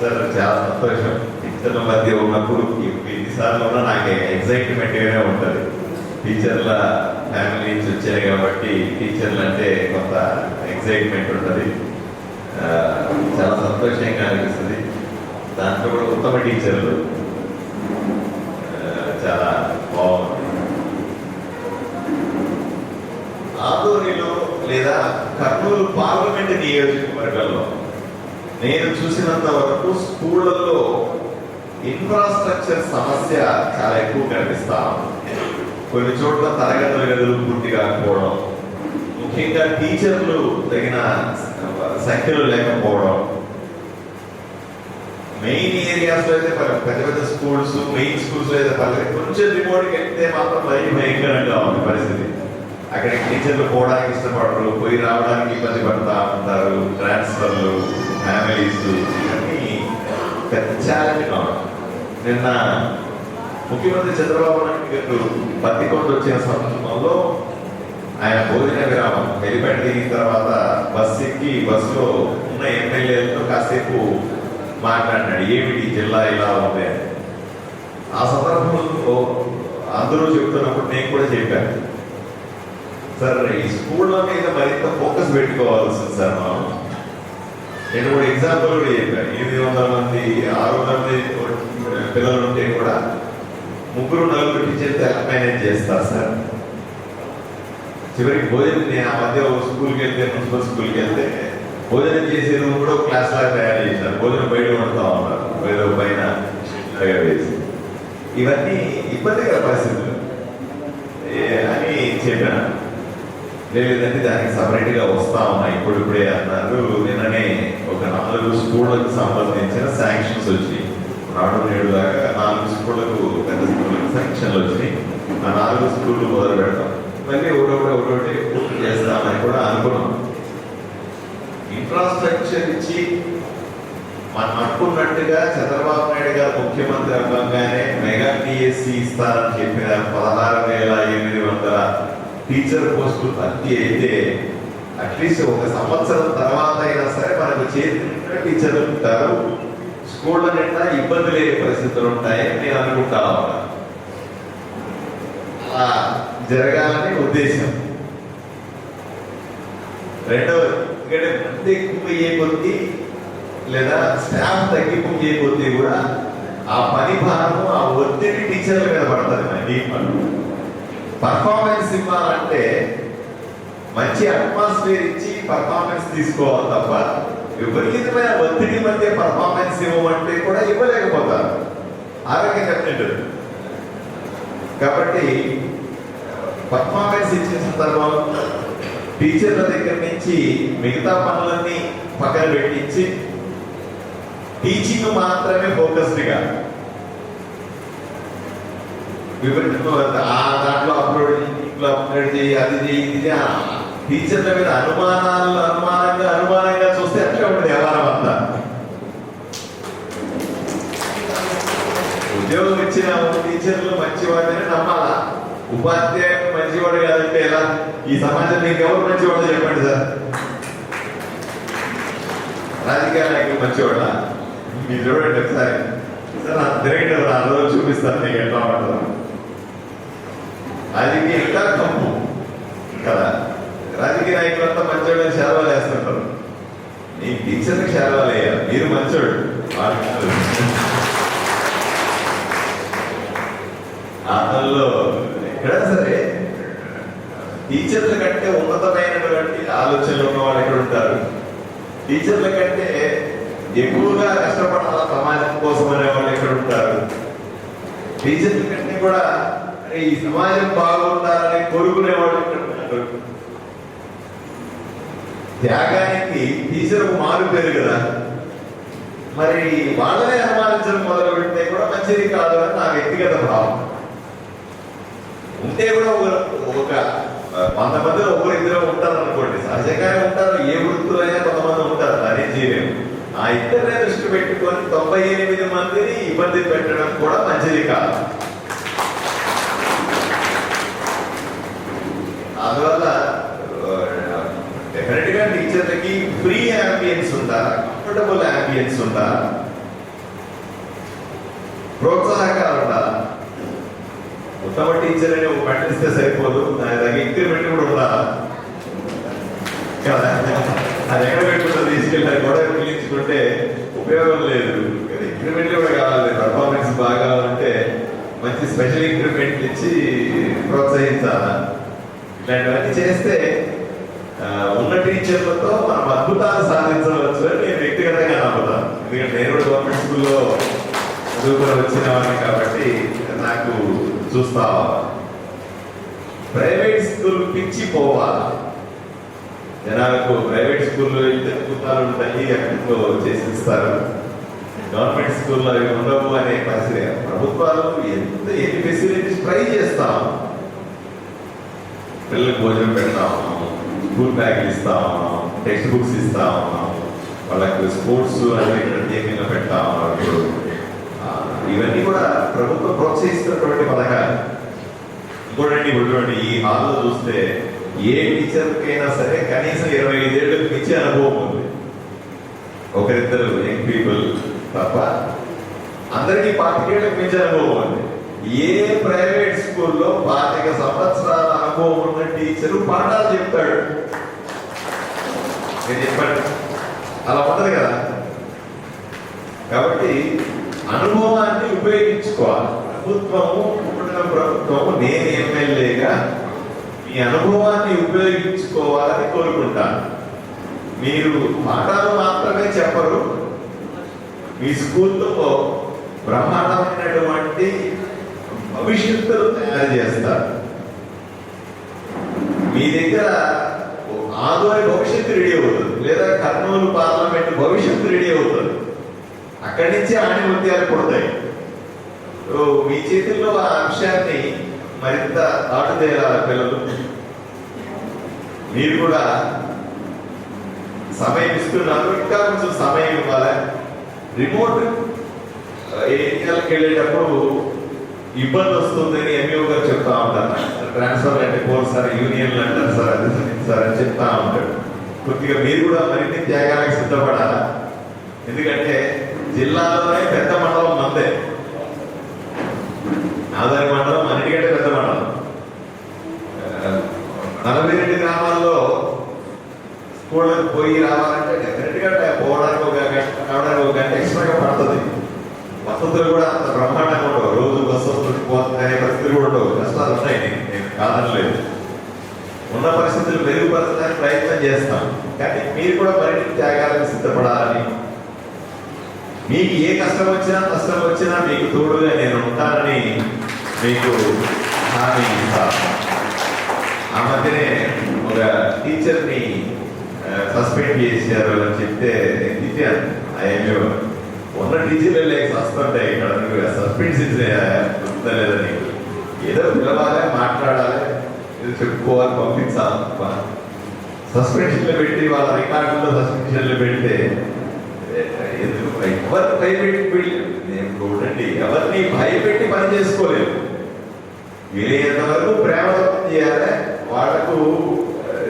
Sir చాలా సంతోషం. టీచర్ల మధ్య ఉన్నప్పుడు ఎన్నిసార్లు ఉన్నా నాకు ఎగ్జైట్మెంట్గానే ఉంటుంది. టీచర్ల ఫ్యామిలీ నుంచి వచ్చాయి కాబట్టి టీచర్లు అంటే కొంత ఎగ్జైట్మెంట్ ఉంటుంది. చాలా సంతోషంగా అనిపిస్తుంది. దాంట్లో కూడా ఉత్తమ టీచర్లు. చాలా బాగుంది. ఆదోనిలో లేదా కర్నూలు పార్లమెంట్ నియోజకవర్గం నేను చూసినంత వరకు స్కూళ్ళల్లో ఇన్ఫ్రాస్ట్రక్చర్ సమస్య చాలా ఎక్కువ కనిపిస్తా కొన్ని చోట్ల తరగతుల గదులు పూర్తి కాకపోవడం ముఖ్యంగా టీచర్లు తగిన సంఖ్యలో లేకపోవడం. మెయిన్ ఏరియాస్లో అయితే పెద్ద పెద్ద స్కూల్స్ మెయిన్ స్కూల్స్లో అయితే పర్లేదు. కొంచెం రిమోట్కి వెళ్తే మాత్రం మరీ భయంకరంగా ఉంది పరిస్థితి. అక్కడికి టీచర్లు పోవడానికి ఇష్టపడరు పోయి రావడానికి ఇబ్బంది పడతా ఉంటారు ట్రాన్స్ఫర్లు ఫ్యామిలీస్ ఇవన్నీ పెద్ద ఛాలెంజ్ నిన్న ముఖ్యమంత్రి చంద్రబాబు నాయుడు గారు పత్తికొండ వచ్చిన సందర్భంలో ఆయన భోజన విరామం హెలిప్యాడ్ దిగిన తర్వాత బస్సు ఎక్కి బస్సులో ఉన్న ఎమ్మెల్యేలతో కాసేపు మాట్లాడినాడు. ఏమిటి జిల్లా ఇలా ఉంది ఆ సందర్భంలో అందరూ చెప్తున్నప్పుడు నేను కూడా చెప్పాను. సార్ ఈ స్కూళ్ళ మీద మరింత ఫోకస్ పెట్టుకోవాల్సింది సార్ మనం. నేను కూడా ఎగ్జాంపుల్ కూడా చెప్పాను ఎనిమిది వందల మంది ఆరు వందల మంది పిల్లలు ఉంటే కూడా ముగ్గురు నలుగురు టీచర్స్ ఎలా మేనేజ్ చేస్తారు సార్. చివరికి భోజనం నేను ఆ మధ్య ఒక స్కూల్కి వెళ్తే మున్సిపల్ స్కూల్కి వెళ్తే భోజనం చేసే రూమ్ కూడా క్లాస్ లాగా తయారు చేశారు. భోజనం బయట వండుతా ఉన్నారు. ఏదో పైన వేసి. ఇవన్నీ ఇబ్బందికర పరిస్థితులు. ఏ అని చెప్పాను. లేదంటే దానికి సపరేట్గా వస్తా ఉన్నాయి. ఇప్పుడు ఇప్పుడే అన్నారు. నిన్ననే ఒక నాలుగు స్కూళ్ళకు సంబంధించిన శాంక్షన్స్ వచ్చినాయి. నాడు నేడు దాకా నాలుగు స్కూళ్ళకు పెద్ద స్కూళ్ళకు శాంక్షన్లు వచ్చినాయి. ఆ నాలుగు స్కూళ్ళు మొదలు పెడతాం. మళ్ళీ ఒకటి ఒకటి పూర్తి చేస్తామని కూడా అనుకున్నాం. ఇన్ఫ్రాస్ట్రక్చర్ ఇచ్చి మనం అనుకున్నట్టుగా చంద్రబాబు నాయుడు గారు ముఖ్యమంత్రి అవ్వగానే మెగా పిఎస్సి ఇస్తారని చెప్పిన పదహారు వేల ఎనిమిది వందల టీచర్ పోస్టులు భర్తీ అయితే అట్లీస్ట్ ఒక సంవత్సరం తర్వాత అయినా సరే మనకు చేతి టీచర్లు ఉంటారు. స్కూళ్ళ నిండా ఇబ్బంది లేని పరిస్థితులు ఉంటాయని నేను అనుకుంటా అలా జరగాలని ఉద్దేశం. రెండవది ఎందుకంటే మంది ఎక్కువయ్యే కొద్దీ లేదా స్టాఫ్ తగ్గిపోయే కొద్దీ కూడా ఆ పని భారము ఆ ఒత్తిడి టీచర్ల మీద పడుతుంది మనకి పర్ఫార్మెన్స్ ఇవ్వాలంటే మంచి అట్మాస్ఫియర్ ఇచ్చి పర్ఫార్మెన్స్ తీసుకోవాలి తప్ప విపరీతమైన ఒత్తిడి మధ్య పర్ఫార్మెన్స్ ఇవ్వమంటే కూడా ఇవ్వలేకపోతారు. ఆరోగ్యం దెబ్బతింటుంది కాబట్టి పర్ఫార్మెన్స్ ఇచ్చిన సందర్భం టీచర్ల దగ్గర నుంచి మిగతా పనులన్నీ పక్కన పెట్టించి టీచింగ్ మాత్రమే ఫోకస్డ్గా విపరీత ఇంట్లో అప్లోడ్ చేయి అది చేయి ఇది టీచర్ల మీద అనుమానాలు అనుమానంగా అనుమానంగా చూస్తే అట్లా ఉంటుంది వ్యవహారం అంతా. ఉద్యోగం ఇచ్చిన టీచర్లు మంచివాడిని నమ్మాలా? ఉపాధ్యాయుడు మంచివాడు కాదంటే ఎలా? ఈ సమాజం మీకు ఎవరు మంచివాడు చెప్పండి సార్? రాజకీయ నాయకులు మంచివాడ? మీరు చూడండి ఒకసారి. సార్ నా ఆ రోజు చూపిస్తాను నీకు ఎట్లా ఉంటుందో. రాజకీయ ఇంకా కంపు కదా? రాజకీయ నాయకులంతా మంచోడని శారవాలు వేస్తుంటారు. నీ టీచర్కి శారవాలు వేయాలి. మీరు మంచోడు వాళ్ళు ఆటల్లో ఎక్కడ సరే. టీచర్ల కంటే ఉన్నతమైనటువంటి ఆలోచనలు ఉన్న వాళ్ళు ఎక్కడ ఉంటారు? టీచర్ల కంటే ఎక్కువగా కష్టపడాల సమాజం కోసం అనే వాళ్ళు ఎక్కడ ఉంటారు? టీచర్ల కంటే కూడా అరే ఈ సమాజం బాగుండాలని కోరుకునేవాడు త్యాగానికి టీచర్ మారు పేరు కదా. మరి వాళ్ళనే అనుమానించడం మొదలు పెడితే కూడా మంచిది కాదు అని నా వ్యక్తిగత భావం. ఉంటే కూడా ఒక ఒక వంద మందిలో ఒకరు ఇద్దరు ఉంటారు అనుకోండి సహజంగానే ఉంటారు. ఏ వృత్తులు అయినా కొంతమంది ఉంటారు. అదే ఆ ఇద్దరినే దృష్టి పెట్టుకొని తొంభై ఎనిమిది మందిని ఇబ్బంది పెట్టడం కూడా మంచిది కాదు. డెఫినెట్గా ప్రోత్సాహకాలు ఉండాలి ఉత్తమ టీచర్ అని ఒక పట్టిస్తే సరిపోదు. దాని తగ్గ ఇంక్రిమెంట్ కూడా ఉండాలి కదా. అది ఎక్కడ పెట్టుకుంటే తీసుకెళ్ళి గొడవ పిలిపించుకుంటే ఉపయోగం లేదు. ఇంక్రిమెంట్ కూడా కావాలి. పర్ఫార్మెన్స్ బాగా కావాలంటే మంచి స్పెషల్ ఇంక్రిమెంట్ ఇచ్చి ప్రోత్సహించాలా? ఇలాంటివన్నీ చేస్తే ఉన్న టీచర్లతో మనం అద్భుతాలు సాధించవచ్చు అని నేను వ్యక్తిగతంగా నమ్ముతాను. ఎందుకంటే నేను కూడా గవర్నమెంట్ స్కూల్లో చదువుకొని వచ్చిన వాడిని కాబట్టి నాకు చూస్తా ప్రైవేట్ స్కూల్ పిచ్చి పోవాలి? జనాలకు ప్రైవేట్ స్కూల్లో ఇంత అద్భుతాలు ఉంటాయి అక్కడితో చేసిస్తారు. గవర్నమెంట్ స్కూల్లో అవి ఉండవు అనే పరిస్థితి. ప్రభుత్వాలు ఎంత ఎన్ని ఫెసిలిటీస్ ట్రై చేస్తాం పిల్లలకు భోజనం పెడతాము. స్కూల్ బ్యాగులు ఉన్నాం టెక్స్ట్ బుక్స్ ఇస్తాం వాళ్ళకి స్పోర్ట్స్ అనేది ప్రత్యేకంగా పెడతా ఉన్నాం ఇప్పుడు ఇవన్నీ కూడా ప్రభుత్వం ప్రోత్సహిస్తున్నటువంటి పథకాలు. ఇంకోటండి ఇప్పుడు ఈ హాల్లో చూస్తే ఏ టీచర్కైనా సరే కనీసం ఇరవై ఐదేళ్ళకి మించి అనుభవం ఉంది. ఒకరిద్దరు యంగ్ పీపుల్ తప్ప అందరికీ పాతికేళ్ళకి మించి అనుభవం ఉంది. ఏ ప్రైవేట్ స్కూల్లో పాతిక సంవత్సరాల అనుభవం ఉన్న టీచర్ పాఠాలు చెప్తాడు. నేను చెప్పండి అలా ఉండదు కదా? కాబట్టి అనుభవాన్ని ఉపయోగించుకోవాలి. ప్రభుత్వము పుట్టిన ప్రభుత్వము నేను ఎమ్మెల్యేగా మీ అనుభవాన్ని ఉపయోగించుకోవాలని కోరుకుంటాను. మీరు పాఠాలు మాత్రమే చెప్పరు. మీ స్కూల్లో బ్రహ్మాండమైనటువంటి భవిష్యత్తులు తయారు చేస్తారు. మీ దగ్గర ఆదోని భవిష్యత్తు రెడీ అవుతుంది. లేదా కర్నూలు పార్లమెంట్ భవిష్యత్తు రెడీ అవుతుంది. అక్కడి నుంచి ఆణిమత్యాలు పుడతాయి. మీ చేతుల్లో ఆ అంశాన్ని మరింత దాటుదేరాలి పిల్లలు. మీరు కూడా సమయం ఇస్తున్నారు. ఇంకా కొంచెం సమయం ఇవ్వాలి? రిమోట్ ఏరియాలకు వెళ్ళేటప్పుడు ఇబ్బంది వస్తుందని ఎంఈఓ గారు చెప్తా ఉంటారు. ట్రాన్స్ఫర్ అంటే పోరు సార్ యూనియన్లు అంటారు సార్ అది సార్ అని చెప్తా ఉంటాడు. కొద్దిగా మీరు కూడా మరిన్ని త్యాగాలకు సిద్ధపడాలా? ఎందుకంటే జిల్లాలోనే పెద్ద మండలం మందే. ఆదాయ మండలం అన్నిటికంటే పెద్ద మండలం. నలభై రెండు గ్రామాల్లో స్కూళ్ళకి పోయి రావాలి డెఫినెట్గా పోవడానికి ఒక గంట రావడానికి ఒక గంట ఎక్స్ట్రాగా పడుతుంది వసతులు కూడా అంత బ్రహ్మాండంగా ఉండవు రోజు బస్సు వస్తుంది పోతుంది అనే పరిస్థితులు కూడా ఉండవు కష్టాలు ఉన్నాయి నేను- నేను కాదనలేదు. ఉన్న పరిస్థితులు మెరుగుపరచడానికి ప్రయత్నం చేస్తాం. కానీ మీరు కూడా పరిణితి త్యాగాలకు సిద్ధపడాలని. మీకు ఏ కష్టం వచ్చినా కష్టం వచ్చినా మీకు తోడుగా నేను ఉంటానని మీకు హామీ ఇస్తాను ఆ మధ్యనే ఒక టీచర్ని సస్పెండ్ చేశారు అని చెప్తే నేను తిట్టాను. అయ్యో ఉన్న టీచర్లు లేక వస్తుంటాయి ఇక్కడ నువ్వు సస్పెండ్ చేసేదా నీకు ఏదో పిలవాలి మాట్లాడాలి ఏదో చెప్పుకోవాలి పంపించాలి. సస్పెన్షన్లు పెట్టి వాళ్ళ రికార్డుల్లో సస్పెన్షన్లు పెడితే ఎందుకు? ఎవరు భయపెట్టి నేను చూడండి ఎవరిని భయపెట్టి పని చేసుకోలేదు. వీలైనంత వరకు ప్రేమ చేయాలి వాళ్ళకు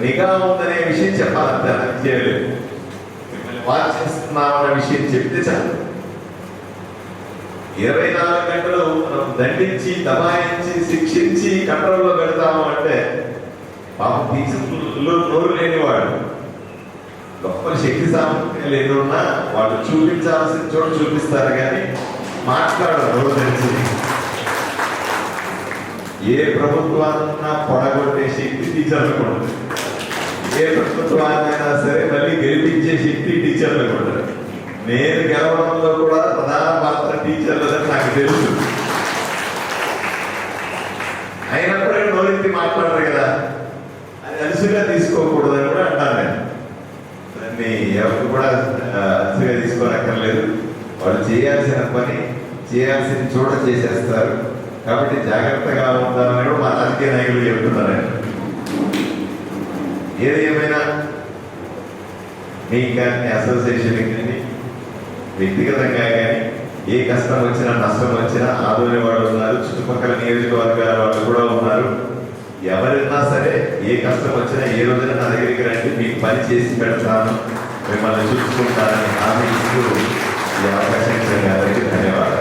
నిఘా ఉందనే విషయం చెప్పాలంటే అది చేయలేదు. మిమ్మల్ని వాచ్ చేస్తున్నామన్న విషయం చెప్తే చాలు. ఇరవై నాలుగు గంటలు దండించి దబాయించి శిక్షించి కంట్రోల్లో పెడతాము అంటే పాపం టీచర్లు నోరు లేనివాడు. గొప్ప శక్తి సామర్థ్యాలు ఎన్ని ఉన్నా వాళ్ళు చూపించాల్సిన చోట చూపిస్తారు కానీ మాట్లాడరు నోరు తెలిసి ఏ ప్రభుత్వాన్న పొడగొట్టే శక్తి టీచర్లకు ఉండదు ఏ ప్రభుత్వాన్నైనా సరే మళ్ళీ గెలిపించే శక్తి టీచర్లకు ఉండదు నేను గెలవడంలో కూడా ప్రధాన పాత్ర టీచర్లదని నాకు తెలుసు. మాట్లాడరు కదా. అది అలసిగా తీసుకోకూడదని కూడా అంటాను నేను. దాన్ని ఎవరికి కూడా ఆ, అలసిగా తీసుకోనక్కర్లేదు. వాళ్ళు చేయాల్సిన పని చేయాల్సిన చోట చేసేస్తారు. కాబట్టి జాగ్రత్తగా ఉంటారని కూడా మా రాజకీయ నాయకులు చెబుతున్నారు ఏది ఏమైనా మీకు కానీ అసోసియేషన్ కానీ వ్యక్తిగతంగా కానీ ఏ కష్టం వచ్చినా నష్టం వచ్చినా ఆదోని వాళ్ళు ఉన్నారు. చుట్టుపక్కల నియోజకవర్గాల వాళ్ళు కూడా ఉన్నారు. ఎవరైనా సరే ఏ కష్టం వచ్చినా ఏ రోజున నా దగ్గరికి రండి. మీకు పని చేసి పెడతాను. మిమ్మల్ని చూసుకుంటానని హామీ ఇస్తూ ఈ అవకాశం ఇచ్చిన ధన్యవాదాలు.